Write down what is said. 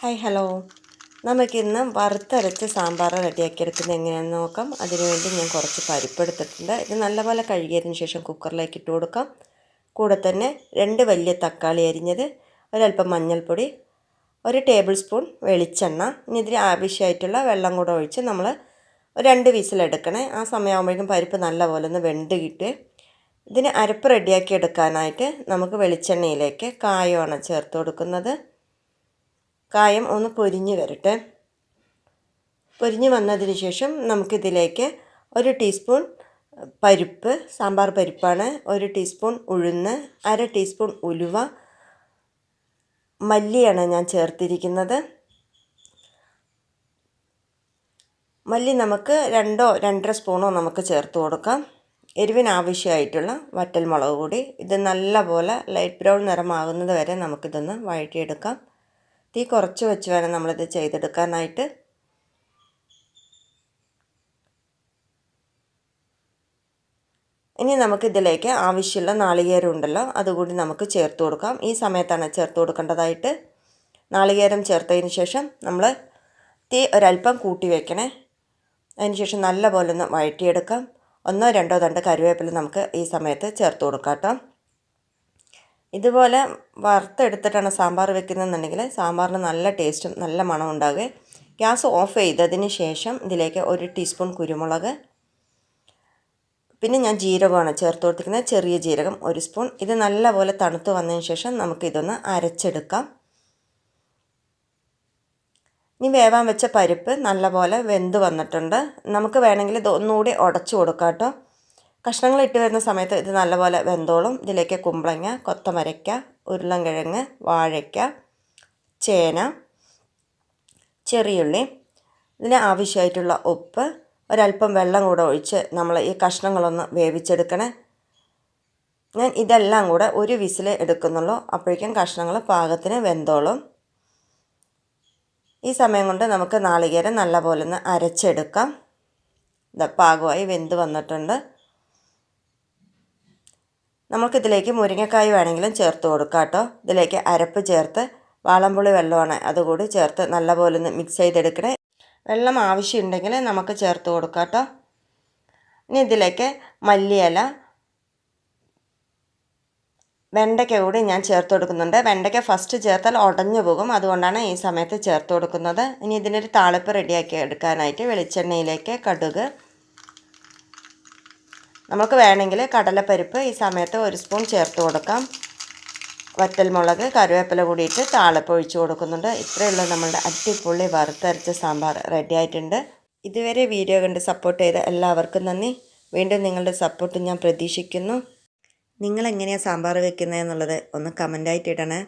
Hi hello നമുക്കിന്ന് വറുത്തരച്ച് സാമ്പാർ റെഡിയാക്കിയെടുക്കുന്നത് എങ്ങനെയാണെന്ന് നോക്കാം. അതിനുവേണ്ടി ഞാൻ കുറച്ച് പരിപ്പ് എടുത്തിട്ടുണ്ട്. ഇത് നല്ലപോലെ കഴുകിയതിന് ശേഷം കുക്കറിലേക്ക് ഇട്ട് കൊടുക്കാം. കൂടെ തന്നെ രണ്ട് വലിയ തക്കാളി അരിഞ്ഞത് ഒരല്പം മഞ്ഞൾപ്പൊടി ഒരു ടേബിൾ സ്പൂൺ വെളിച്ചെണ്ണ ഇനി ഇതിന് ആവശ്യമായിട്ടുള്ള വെള്ളം കൂടെ ഒഴിച്ച് നമ്മൾ രണ്ട് വിസിലെടുക്കണേ ആ സമയമാകുമ്പോഴേക്കും പരിപ്പ് നല്ലപോലെ ഒന്ന് വെന്ത് കിട്ടുക ഇതിന് അരപ്പ് റെഡിയാക്കി എടുക്കാനായിട്ട് നമുക്ക് വെളിച്ചെണ്ണയിലേക്ക് കായമാണ് ചേർത്ത് കൊടുക്കുന്നത്. കായം ഒന്ന് പൊരിഞ്ഞ് വരട്ടെ. പൊരിഞ്ഞ് വന്നതിന് ശേഷം നമുക്കിതിലേക്ക് ഒരു ടീസ്പൂൺ പരിപ്പ് സാമ്പാർ പരിപ്പാണ് ഒരു ടീസ്പൂൺ ഉഴുന്ന് അര ടീസ്പൂൺ ഉലുവ മല്ലിയാണ് ഞാൻ ചേർത്തിരിക്കുന്നത്. മല്ലി നമുക്ക് രണ്ടോ രണ്ടര സ്പൂണോ നമുക്ക് ചേർത്ത് കൊടുക്കാം. എരിവിന് ആവശ്യമായിട്ടുള്ള വറ്റൽ മുളക് കൂടി ഇത് നല്ലപോലെ ലൈറ്റ് ബ്രൗൺ നിറമാകുന്നത് വരെ നമുക്കിതൊന്ന് വഴറ്റിയെടുക്കാം. തീ കുറച്ച് വെച്ച് വേണം നമ്മളിത് ചെയ്തെടുക്കാനായിട്ട്. ഇനി നമുക്കിതിലേക്ക് ആവശ്യമുള്ള നാളികേരം ഉണ്ടല്ലോ അതുകൂടി നമുക്ക് ചേർത്ത് കൊടുക്കാം. ഈ സമയത്താണ് ചേർത്ത് കൊടുക്കേണ്ടതായിട്ട്. നാളികേരം ചേർത്തതിന് ശേഷം നമ്മൾ തീ ഒരല്പം കൂട്ടി വയ്ക്കണേ അതിന് ശേഷം നല്ലപോലെ ഒന്ന് വഴറ്റിയെടുക്കാം. ഒന്നോ രണ്ടോ തണ്ട് കരുവേപ്പില നമുക്ക് ഈ സമയത്ത് ചേർത്ത് കൊടുക്കാം കേട്ടോ. ഇതുപോലെ വറുത്തെടുത്തിട്ടാണ് സാമ്പാർ വെക്കുന്നതെന്നുണ്ടെങ്കിൽ സാമ്പാറിന് നല്ല ടേസ്റ്റും നല്ല മണം ഉണ്ടാകുക ഗ്യാസ് ഓഫ് ചെയ്തതിന് ശേഷം ഇതിലേക്ക് ഒരു ടീസ്പൂൺ കുരുമുളക് പിന്നെ ഞാൻ ജീരകമാണ് ചേർത്ത് കൊടുത്തിരിക്കുന്നത് ചെറിയ ജീരകം ഒരു സ്പൂൺ. ഇത് നല്ലപോലെ തണുത്ത് വന്നതിന് ശേഷം നമുക്കിതൊന്ന് അരച്ചെടുക്കാം. ഇനി വേവാൻ വെച്ച പരിപ്പ് നല്ലപോലെ വെന്ത് വന്നിട്ടുണ്ട്. നമുക്ക് വേണമെങ്കിൽ ഇത് ഒന്നുകൂടി ഉടച്ചു കൊടുക്കാം കേട്ടോ. കഷ്ണങ്ങൾ ഇട്ട് വരുന്ന സമയത്ത് ഇത് നല്ലപോലെ വെന്തോളും. ഇതിലേക്ക് കുമ്പളങ്ങ കൊത്തമരയ്ക്ക ഉരുളൻകിഴങ്ങ് വാഴയ്ക്ക ചേന ചെറിയുള്ളി ഇതിന് ആവശ്യമായിട്ടുള്ള ഉപ്പ് ഒരല്പം വെള്ളം കൂടെ ഒഴിച്ച് നമ്മൾ ഈ കഷ്ണങ്ങളൊന്ന് വേവിച്ചെടുക്കണേ. ഞാൻ ഇതെല്ലാം കൂടെ ഒരു വിസിൽ എടുക്കുന്നുള്ളൂ. അപ്പോഴേക്കും കഷ്ണങ്ങൾ പാകത്തിന് വെന്തോളും. ഈ സമയം കൊണ്ട് നമുക്ക് നാളികേരം നല്ലപോലെ ഒന്ന് അരച്ചെടുക്കാം. പാകമായി വെന്ത് വന്നിട്ടുണ്ട്. നമുക്കിതിലേക്ക് മുരിങ്ങക്കായ് വേണമെങ്കിലും ചേർത്ത് കൊടുക്കാം കേട്ടോ. ഇതിലേക്ക് അരപ്പ് ചേർത്ത് വാളംപുളി വെള്ളമാണ് അതുകൂടി ചേർത്ത് നല്ലപോലെ ഒന്ന് മിക്സ് ചെയ്തെടുക്കണേ. വെള്ളം ആവശ്യമുണ്ടെങ്കിൽ നമുക്ക് ചേർത്ത് കൊടുക്കാം കേട്ടോ. ഇനി ഇതിലേക്ക് മല്ലിയില വെണ്ടയ്ക്ക കൂടി ഞാൻ ചേർത്ത് കൊടുക്കുന്നുണ്ട്. വെണ്ടയ്ക്ക ഫസ്റ്റ് ചേർത്താൽ ഉടഞ്ഞു പോകും. അതുകൊണ്ടാണ് ഈ സമയത്ത് ചേർത്ത് കൊടുക്കുന്നത്. ഇനി ഇതിനൊരു താളിപ്പ് റെഡിയാക്കി എടുക്കാനായിട്ട് വെളിച്ചെണ്ണയിലേക്ക് കടുക് നമുക്ക് വേണമെങ്കിൽ കടലപ്പരിപ്പ് ഈ സമയത്ത് ഒരു സ്പൂൺ ചേർത്ത് കൊടുക്കാം. വറ്റൽമുളക് കറിവേപ്പില കൂടിയിട്ട് താളപ്പ് ഒഴിച്ച് കൊടുക്കുന്നുണ്ട്. ഇത്രയുള്ള നമ്മളുടെ അട്ടിപ്പുള്ളി വറുത്തരച്ച സാമ്പാർ റെഡി ആയിട്ടുണ്ട്. ഇതുവരെ വീഡിയോ കണ്ട് സപ്പോർട്ട് ചെയ്ത എല്ലാവർക്കും നന്ദി. വീണ്ടും നിങ്ങളുടെ സപ്പോർട്ട് ഞാൻ പ്രതീക്ഷിക്കുന്നു. നിങ്ങളെങ്ങനെയാണ് സാമ്പാർ വെക്കുന്നത് എന്നുള്ളത് ഒന്ന് കമന്റായിട്ട് ഇടണേ.